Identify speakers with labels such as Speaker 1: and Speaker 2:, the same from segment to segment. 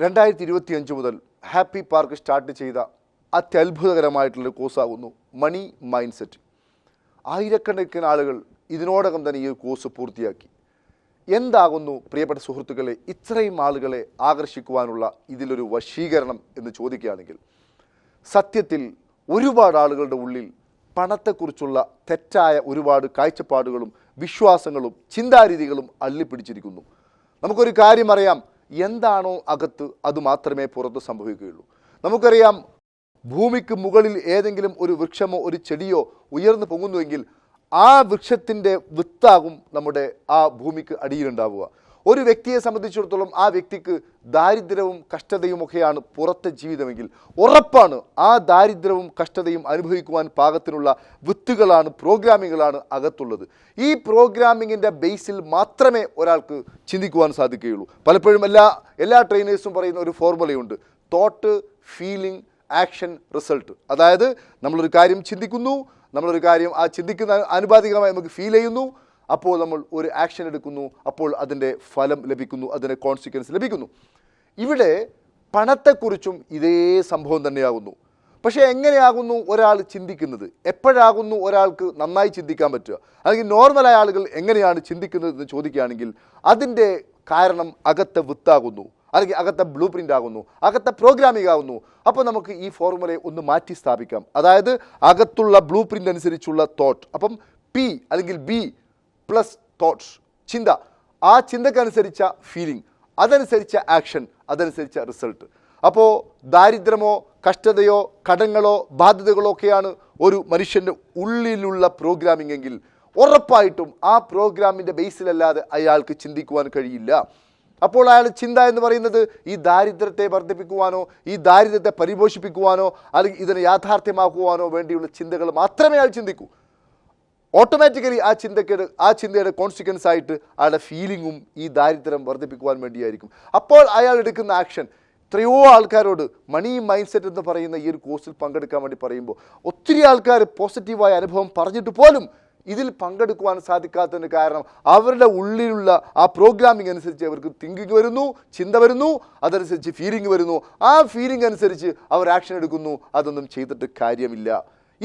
Speaker 1: രണ്ടായിരത്തി ഇരുപത്തി അഞ്ച് മുതൽ ഹാപ്പി പാർക്ക് സ്റ്റാർട്ട് ചെയ്ത അത്യത്ഭുതകരമായിട്ടുള്ള കോഴ്സാകുന്നു മണി മൈൻഡ് സെറ്റ് ആയിരക്കണക്കിന് ആളുകൾ ഇതിനോടകം തന്നെ ഈ ഒരു കോഴ്സ് പൂർത്തിയാക്കി. എന്താകുന്നു പ്രിയപ്പെട്ട സുഹൃത്തുക്കളെ ഇത്രയും ആളുകളെ ആകർഷിക്കുവാനുള്ള ഇതിലൊരു വശീകരണം എന്ന് ചോദിക്കുകയാണെങ്കിൽ സത്യത്തിൽ ഒരുപാട് ആളുകളുടെ ഉള്ളിൽ പണത്തെക്കുറിച്ചുള്ള തെറ്റായ ഒരുപാട് കാഴ്ചപ്പാടുകളും വിശ്വാസങ്ങളും ചിന്താരീതികളും അള്ളിപ്പിടിച്ചിരിക്കുന്നു. നമുക്കൊരു കാര്യം അറിയാം എന്താണോ അകത്ത് അത് മാത്രമേ പുറത്ത് സംഭവിക്കുകയുള്ളൂ. നമുക്കറിയാം ഭൂമിക്ക് മുകളിൽ ഏതെങ്കിലും ഒരു വൃക്ഷമോ ഒരു ചെടിയോ ഉയർന്നു പൊങ്ങുന്നുവെങ്കിൽ ആ വൃക്ഷത്തിന്റെ വിത്താകും നമ്മുടെ ആ ഭൂമിക്ക് അടിയിലുണ്ടാവുക. ഒരു വ്യക്തിയെ സംബന്ധിച്ചിടത്തോളം ആ വ്യക്തിക്ക് ദാരിദ്ര്യവും കഷ്ടതയും ഒക്കെയാണ് പുറത്തെ ജീവിതമെങ്കിൽ. ഉറപ്പാണ് ആ ദാരിദ്ര്യവും കഷ്ടതയും അനുഭവിക്കുവാൻ പാകത്തിനുള്ള വിത്തുകളാണ് പ്രോഗ്രാമിങ്ങുകളാണ് അകത്തുള്ളത്. ഈ പ്രോഗ്രാമിങ്ങിന്റെ ബേസിൽ മാത്രമേ ഒരാൾക്ക് ചിന്തിക്കുവാൻ സാധിക്കുകയുള്ളൂ. പലപ്പോഴും എല്ലാ എല്ലാ ട്രെയിനേഴ്സും പറയുന്ന ഒരു ഫോർമുലയുണ്ട്. തോട്ട് ഫീലിംഗ് ആക്ഷൻ റിസൾട്ട് അതായത് നമ്മളൊരു കാര്യം ചിന്തിക്കുന്നു നമ്മളൊരു കാര്യം ആ ചിന്തിക്കുന്ന അനുപാതികമായി നമുക്ക് ഫീൽ ചെയ്യുന്നു അപ്പോൾ നമ്മൾ ഒരു ആക്ഷൻ എടുക്കുന്നു അപ്പോൾ അതിന്റെ ഫലം ലഭിക്കുന്നു അതിന്റെ കോൺസിക്വൻസ് ലഭിക്കുന്നു. ഇവിടെ പണത്തെക്കുറിച്ചും ഇതേ സംഭവം തന്നെയാകുന്നു. പക്ഷേ എങ്ങനെയാകുന്നു ഒരാൾ ചിന്തിക്കുന്നത്? എപ്പോഴാകുന്നു ഒരാൾക്ക് നന്നായി ചിന്തിക്കാൻ പറ്റുക? അല്ലെങ്കിൽ നോർമലായ ആളുകൾ എങ്ങനെയാണ് ചിന്തിക്കുന്നത് എന്ന് ചോദിക്കുകയാണെങ്കിൽ അതിന്റെ കാരണം അകത്തെ വിത്താകുന്നു. അല്ലെങ്കിൽ അകത്തെ ബ്ലൂ പ്രിന്റ് ആകുന്നു. അകത്തെ പ്രോഗ്രാമിംഗ് ആകുന്നു. അപ്പോൾ നമുക്ക് ഈ ഫോർമുലയെ ഒന്ന് മാറ്റി സ്ഥാപിക്കാം അതായത് അകത്തുള്ള ബ്ലൂ പ്രിന്റ് അനുസരിച്ചുള്ള തോട്ട് അപ്പം പി അല്ലെങ്കിൽ ബി പ്ലസ് തോട്ട്സ് ചിന്ത. ആ ചിന്തക്കനുസരിച്ച ഫീലിംഗ് അതനുസരിച്ച ആക്ഷൻ അതനുസരിച്ച റിസൾട്ട് അപ്പോൾ ദാരിദ്ര്യമോ കഷ്ടതയോ കടങ്ങളോ ബാധ്യതകളോ ഒക്കെയാണ് ഒരു മനുഷ്യന്റെ ഉള്ളിലുള്ള പ്രോഗ്രാമിംഗ് എങ്കിൽ ഉറപ്പായിട്ടും ആ പ്രോഗ്രാമിന്റെ ബേസിലല്ലാതെ അയാൾക്ക് ചിന്തിക്കുവാൻ കഴിയില്ല. അപ്പോൾ അയാൾ ചിന്ത എന്ന് പറയുന്നത് ഈ ദാരിദ്ര്യത്തെ വർദ്ധിപ്പിക്കുവാനോ ഈ ദാരിദ്ര്യത്തെ പരിപോഷിപ്പിക്കുവാനോ അല്ലെങ്കിൽ ഇതിനെ യാഥാർത്ഥ്യമാക്കുവാനോ വേണ്ടിയുള്ള ചിന്തകൾ മാത്രമേ അയാൾ ചിന്തിക്കൂ. ഓട്ടോമാറ്റിക്കലി ആ ചിന്തക്കേട് ആ ചിന്തയുടെ കോൺസിക്വൻസ് ആയിട്ട് അയാളുടെ ഫീലിങ്ങും ഈ ദാരിദ്ര്യം വർദ്ധിപ്പിക്കുവാൻ വേണ്ടിയായിരിക്കും. അപ്പോൾ അയാൾ എടുക്കുന്ന ആക്ഷൻ എത്രയോ ആൾക്കാരോട് മണി മൈൻഡ് സെറ്റ് എന്ന് പറയുന്ന ഈ ഒരു കോഴ്സിൽ പങ്കെടുക്കാൻ വേണ്ടി പറയുമ്പോൾ ഒത്തിരി ആൾക്കാർ പോസിറ്റീവായ അനുഭവം പറഞ്ഞിട്ട് പോലും ഇതിൽ പങ്കെടുക്കുവാൻ സാധിക്കാത്തതിന് കാരണം അവരുടെ ഉള്ളിലുള്ള ആ പ്രോഗ്രാമിംഗ് അനുസരിച്ച് അവർക്ക് തിങ്കിങ് വരുന്നു ചിന്ത വരുന്നു അതനുസരിച്ച് ഫീലിംഗ് വരുന്നു. ആ ഫീലിംഗ് അനുസരിച്ച് അവർ ആക്ഷൻ എടുക്കുന്നു. അതൊന്നും ചെയ്തിട്ട് കാര്യമില്ല.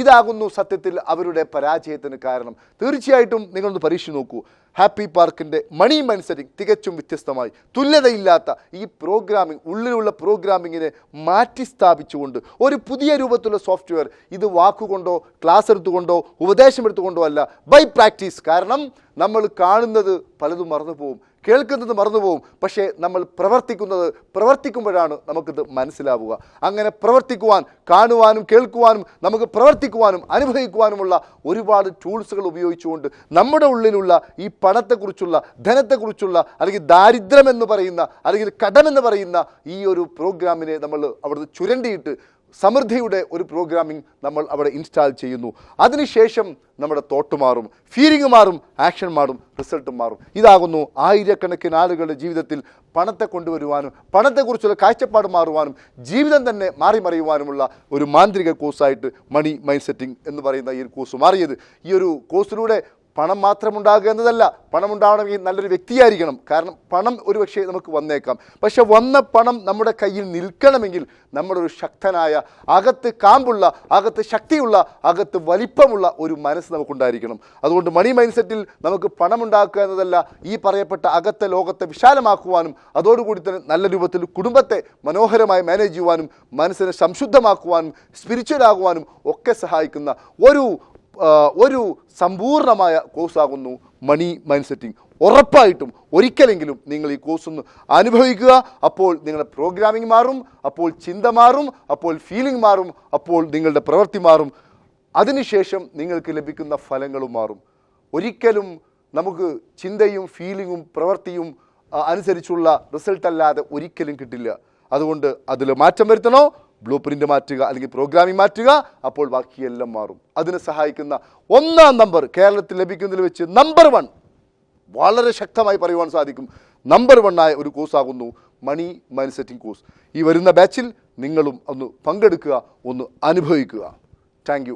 Speaker 1: ഇതാകുന്നു സത്യത്തിൽ അവരുടെ പരാജയത്തിന് കാരണം. തീർച്ചയായിട്ടും നിങ്ങളൊന്ന് പരീക്ഷ നോക്കൂ. ഹാപ്പി പാർക്കിന്റെ മണി മൈൻഡ് തികച്ചും വ്യത്യസ്തമായി. തുല്യതയില്ലാത്ത ഈ പ്രോഗ്രാമിംഗ് ഉള്ളിലുള്ള പ്രോഗ്രാമിങ്ങിനെ മാറ്റി സ്ഥാപിച്ചുകൊണ്ട് ഒരു പുതിയ രൂപത്തിലുള്ള സോഫ്റ്റ്വെയർ ഇത് വാക്കുകൊണ്ടോ ക്ലാസ് എടുത്തുകൊണ്ടോ ഉപദേശം എടുത്തുകൊണ്ടോ അല്ല ബൈ പ്രാക്ടീസ് കാരണം നമ്മൾ കാണുന്നത് പലതും മറന്നു പോകും കേൾക്കുന്നത് മറന്നുപോകും പക്ഷേ നമ്മൾ പ്രവർത്തിക്കുന്നത് പ്രവർത്തിക്കുമ്പോഴാണ് നമുക്കിത് മനസ്സിലാവുക. അങ്ങനെ പ്രവർത്തിക്കുവാൻ കാണുവാനും കേൾക്കുവാനും നമുക്ക് പ്രവർത്തിക്കുവാനും അനുഭവിക്കുവാനുമുള്ള ഒരുപാട് ടൂൾസുകൾ ഉപയോഗിച്ചുകൊണ്ട് നമ്മുടെ ഉള്ളിലുള്ള ഈ പണത്തെക്കുറിച്ചുള്ള ധനത്തെക്കുറിച്ചുള്ള അല്ലെങ്കിൽ ദാരിദ്ര്യം എന്ന് പറയുന്ന അല്ലെങ്കിൽ കടമെന്ന് പറയുന്ന ഈ ഒരു പ്രോഗ്രാമിനെ നമ്മൾ അവിടുന്ന് ചുരണ്ടിയിട്ട് സമൃദ്ധിയുടെ ഒരു പ്രോഗ്രാമിംഗ് നമ്മൾ അവിടെ ഇൻസ്റ്റാൾ ചെയ്യുന്നു. അതിനുശേഷം നമ്മുടെ തോട്ട് മാറും ഫീലിംഗ് മാറും ആക്ഷൻ മാറും റിസൾട്ട് മാറും. ഇതാകുന്നു ആയിരക്കണക്കിന് ആളുകളുടെ ജീവിതത്തിൽ പണത്തെ കൊണ്ടുവരുവാനും പണത്തെക്കുറിച്ചുള്ള കാഴ്ചപ്പാട് മാറുവാനും ജീവിതം തന്നെ മാറി മറിയുവാനുമുള്ള ഒരു മാന്ത്രിക കോഴ്സായിട്ട് മണി മൈൻഡ് സെറ്റിംഗ് എന്ന് പറയുന്ന ഈ ഒരു കോഴ്സ് മാറിയത്. ഈ ഒരു കോഴ്സിലൂടെ പണം മാത്രം ഉണ്ടാകുക എന്നതല്ല പണം ഉണ്ടാവണമെങ്കിൽ നല്ലൊരു വ്യക്തിയായിരിക്കണം. കാരണം പണം ഒരു പക്ഷേ നമുക്ക് വന്നേക്കാം. പക്ഷെ വന്ന പണം നമ്മുടെ കയ്യിൽ നിൽക്കണമെങ്കിൽ നമ്മളൊരു ശക്തനായ അകത്ത് കാമ്പുള്ള അകത്ത് ശക്തിയുള്ള അകത്ത് വലിപ്പമുള്ള ഒരു മനസ്സ് നമുക്കുണ്ടായിരിക്കണം. അതുകൊണ്ട് മണി മൈൻഡ് സെറ്റിൽ നമുക്ക് പണം ഉണ്ടാക്കുക എന്നതല്ല ഈ പറയപ്പെട്ട അകത്തെ ലോകത്തെ വിശാലമാക്കുവാനും അതോടുകൂടി തന്നെ നല്ല രൂപത്തിൽ കുടുംബത്തെ മനോഹരമായി മാനേജ് ചെയ്യുവാനും മനസ്സിനെ സംശുദ്ധമാക്കുവാനും സ്പിരിച്വൽ ആകുവാനും ഒക്കെ സഹായിക്കുന്ന ഒരു ഒരു സമ്പൂർണമായ കോഴ്സാകുന്നു മണി മൈൻഡ് സെറ്റിംഗ് ഉറപ്പായിട്ടും ഒരിക്കലെങ്കിലും നിങ്ങൾ ഈ കോഴ്സ് ഒന്ന് അനുഭവിക്കുക. അപ്പോൾ നിങ്ങളുടെ പ്രോഗ്രാമിംഗ് മാറും അപ്പോൾ ചിന്ത മാറും അപ്പോൾ ഫീലിംഗ് മാറും അപ്പോൾ നിങ്ങളുടെ പ്രവൃത്തി മാറും. അതിനുശേഷം നിങ്ങൾക്ക് ലഭിക്കുന്ന ഫലങ്ങളും മാറും. ഒരിക്കലും നമുക്ക് ചിന്തയും ഫീലിങ്ങും പ്രവൃത്തിയും അനുസരിച്ചുള്ള റിസൾട്ട് അല്ലാതെ ഒരിക്കലും കിട്ടില്ല. അതുകൊണ്ട് അതിൽ മാറ്റം വരുത്തണോ? ബ്ലൂ പ്രിന്റ് മാറ്റുക അല്ലെങ്കിൽ പ്രോഗ്രാമിംഗ് മാറ്റുക അപ്പോൾ ബാക്കിയെല്ലാം മാറും. അതിനെ സഹായിക്കുന്ന ഒന്നാം നമ്പർ കേരളത്തിൽ ലഭിക്കുന്നതിൽ വെച്ച് നമ്പർ വൺ വളരെ ശക്തമായി പറയുവാൻ സാധിക്കും. നമ്പർ വണ്ണായ ഒരു കോഴ്സാകുന്നു മണി മൈൻഡ് സെറ്റിംഗ് കോഴ്സ് ഈ വരുന്ന ബാച്ചിൽ നിങ്ങളും ഒന്ന് പങ്കെടുക്കുക ഒന്ന് അനുഭവിക്കുക. താങ്ക്